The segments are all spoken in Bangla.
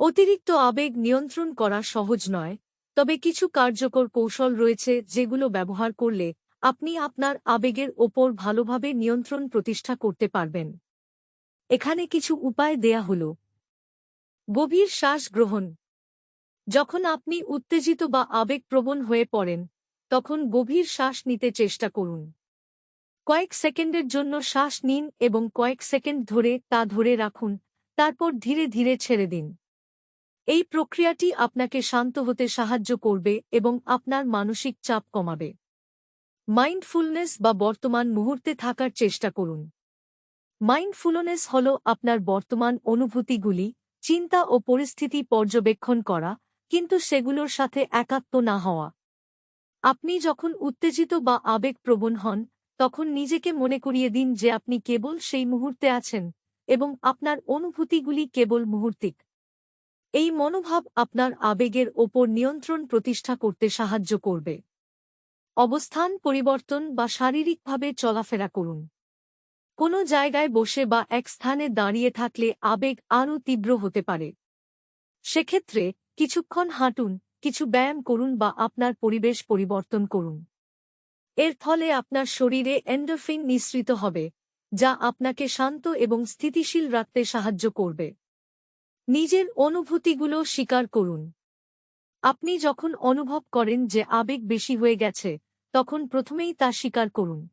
অতিরিক্ত আবেগ নিয়ন্ত্রণ করা সহজ নয়, তবে কিছু কার্যকর কৌশল রয়েছে যেগুলো ব্যবহার করলে আপনি আপনার আবেগের ওপর ভালোভাবে নিয়ন্ত্রণ প্রতিষ্ঠা করতে পারবেন। এখানে কিছু উপায় দেয়া হল। গভীর শ্বাস গ্রহণ। যখন আপনি উত্তেজিত বা আবেগপ্রবণ হয়ে পড়েন, তখন গভীর শ্বাস নিতে চেষ্টা করুন। কয়েক সেকেন্ডের জন্য শ্বাস নিন এবং কয়েক সেকেন্ড ধরে তা ধরে রাখুন, তারপর ধীরে ধীরে ছেড়ে দিন। এই প্রক্রিয়াটি আপনাকে শান্ত হতে সাহায্য করবে এবং আপনার মানসিক চাপ কমাবে। মাইন্ডফুলনেস বা বর্তমান মুহূর্তে থাকার চেষ্টা করুন। মাইন্ডফুলনেস হল আপনার বর্তমান অনুভূতিগুলি, চিন্তা ও পরিস্থিতি পর্যবেক্ষণ করা, কিন্তু সেগুলোর সাথে একাত্ম না হওয়া। আপনি যখন উত্তেজিত বা আবেগপ্রবণ হন, তখন নিজেকে মনে করিয়ে দিন যে আপনি কেবল সেই মুহূর্তে আছেন এবং আপনার অনুভূতিগুলি কেবল মুহূর্তিক। এই মনোভাব আপনার আবেগের ওপর নিয়ন্ত্রণ প্রতিষ্ঠা করতে সাহায্য করবে। অবস্থান, পরিবর্তন বা শারীরিকভাবে চলাফেরা করুন। কোনো জায়গায় বসে বা এক স্থানে দাঁড়িয়ে থাকলে আবেগ আরও তীব্র হতে পারে। সেক্ষেত্রে কিছুক্ষণ হাঁটুন, কিছু ব্যায়াম করুন বা আপনার পরিবেশ পরিবর্তন করুন। এর ফলে আপনার শরীরে এন্ডোফিন নিঃসৃত হবে, যা আপনাকে শান্ত এবং স্থিতিশীল রাখতে সাহায্য করবে। নিজের অনুভূতিগুলো স্বীকার করুন। আপনি যখন অনুভব করেন যে আবেগ বেশি হয়ে গেছে, তখন প্রথমেই তা স্বীকার করুন।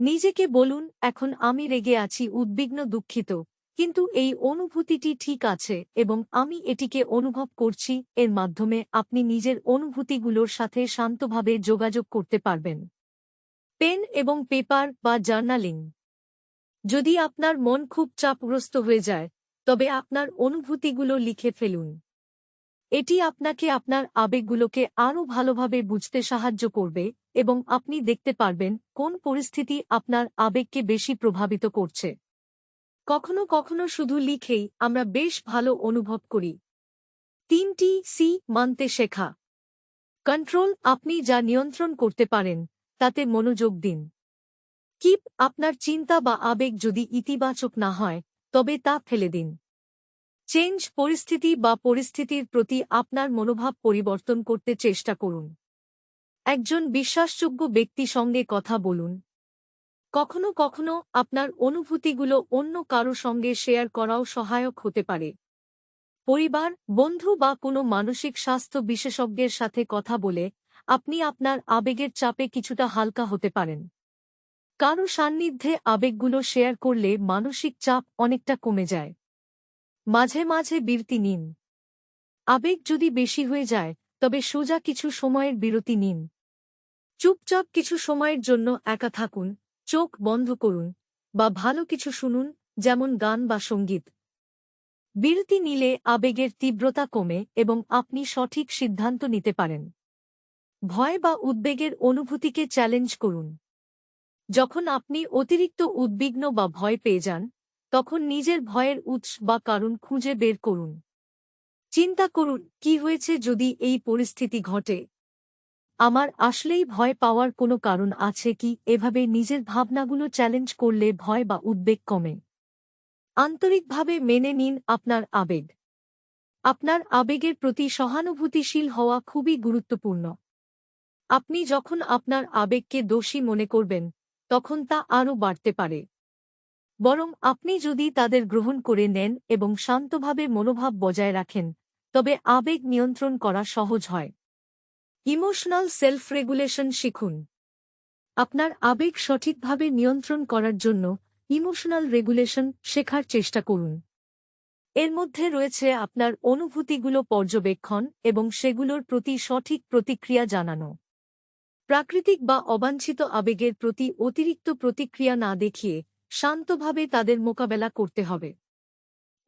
নিজেকে বলুন, এখন আমি রেগে আছি, উদ্বিগ্ন, দুঃখিত, কিন্তু এই অনুভূতিটি ঠিক আছে এবং আমি এটিকে অনুভব করছি, এর মাধ্যমে আপনি নিজের অনুভূতিগুলোর সাথে শান্তভাবে যোগাযোগ করতে পারবেন। পেন এবং পেপার বা জার্নালিং। যদি আপনার মন খুব চাপগ্রস্ত হয়ে যায় তবে আপনার অনুভূতিগুলো লিখে ফেলুন। এটি আপনাকে আপনার আবেগগুলোকে আরও ভালোভাবে বুঝতে সাহায্য করবে এবং আপনি দেখতে পারবেন কোন পরিস্থিতি আপনার আবেগকে বেশি প্রভাবিত করছে। কখনো কখনো শুধু লিখেই আমরা বেশ ভালো অনুভব করি। তিনটি সি মানতে শেখা। কন্ট্রোল আপনি যা নিয়ন্ত্রণ করতে পারেন, তাতে মনোযোগ দিন। কিপ আপনার চিন্তা বা আবেগ যদি ইতিবাচক না হয়, তবে তা ফেলে দিন। চেঞ্জ পরিস্থিতি বা পরিস্থিতির প্রতি আপনার মনোভাব পরিবর্তন করতে চেষ্টা করুন। একজন বিশ্বাসযোগ্য ব্যক্তি সঙ্গে কথা বলুন। কখনো কখনো আপনার অনুভূতিগুলো অন্য কারও সঙ্গে শেয়ার করাও সহায়ক হতে পারে। পরিবার, বন্ধু বা কোনো মানসিক স্বাস্থ্য বিশেষজ্ঞের সাথে কথা বলে আপনি আপনার আবেগের চাপে কিছুটা হালকা হতে পারেন। কারও সান্নিধ্যে আবেগগুলো শেয়ার করলে মানসিক চাপ অনেকটা কমে যায়। মাঝে মাঝে বিরতি নিন। আবেগ যদি বেশি হয়ে যায়, তবে সোজা কিছু সময়ের বিরতি নিন। চুপচাপ কিছু সময়ের জন্য একা থাকুন, চোখ বন্ধ করুন, বা ভালো কিছু শুনুন, যেমন গান বা সংগীত। বিরতি নিলে আবেগের তীব্রতা কমে এবং আপনি সঠিক সিদ্ধান্ত নিতে পারেন। ভয় বা উদ্বেগের অনুভূতিকে চ্যালেঞ্জ করুন। যখন আপনি অতিরিক্ত উদ্বিগ্ন বা ভয় পেয়ে যান তখন নিজের ভয়ের উৎস বা কারণ খুঁজে বের করুন। চিন্তা করুন, কি হয়েছে যদি এই পরিস্থিতি ঘটে? আমার আসলেই ভয় পাওয়ার কোনো কারণ আছে কি? এভাবে নিজের ভাবনাগুলো চ্যালেঞ্জ করলে ভয় বা উদ্বেগ কমে। আন্তরিকভাবে মেনে নিন আপনার আবেগ। আপনার আবেগের প্রতি সহানুভূতিশীল হওয়া খুবই গুরুত্বপূর্ণ। আপনি যখন আপনার আবেগকে দোষী মনে করবেন, তখন তা আরও বাড়তে পারে। বরং আপনি যদি তাদের গ্রহণ করে নেন এবং শান্তভাবে মনোভাব বজায় রাখেন, তবে আবেগ নিয়ন্ত্রণ করা সহজ হয়। ইমোশনাল সেলফ রেগুলেশন শিখুন। আপনার আবেগ সঠিকভাবে নিয়ন্ত্রণ করার জন্য ইমোশনাল রেগুলেশন শেখার চেষ্টা করুন। এর মধ্যে রয়েছে আপনার অনুভূতিগুলো পর্যবেক্ষণ এবং সেগুলোর প্রতি সঠিক প্রতিক্রিয়া জানানো। প্রাকৃতিক বা অবাঞ্ছিত আবেগের প্রতি অতিরিক্ত প্রতিক্রিয়া না দেখিয়ে শান্তভাবে তাদের মোকাবেলা করতে হবে।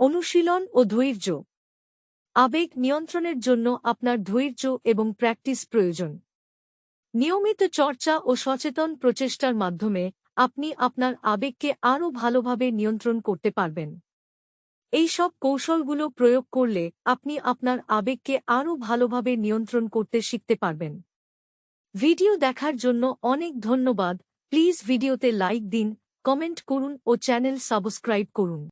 অনুশীলন ও ধৈর্য। আবেগ নিয়ন্ত্রণের জন্য আপনার ধৈর্য এবং প্র্যাকটিস প্রয়োজন। নিয়মিত চর্চা ও সচেতন প্রচেষ্টার মাধ্যমে আপনি আপনার আবেগকে আরও ভালোভাবে নিয়ন্ত্রণ করতে পারবেন। এই সব কৌশলগুলো প্রয়োগ করলে আপনি আপনার আবেগকে আরও ভালোভাবে নিয়ন্ত্রণ করতে শিখতে পারবেন। ভিডিও দেখার জন্য অনেক ধন্যবাদ। প্লিজ ভিডিওতে লাইক দিন কমেন্ট করুন ও চ্যানেল সাবস্ক্রাইব করুন।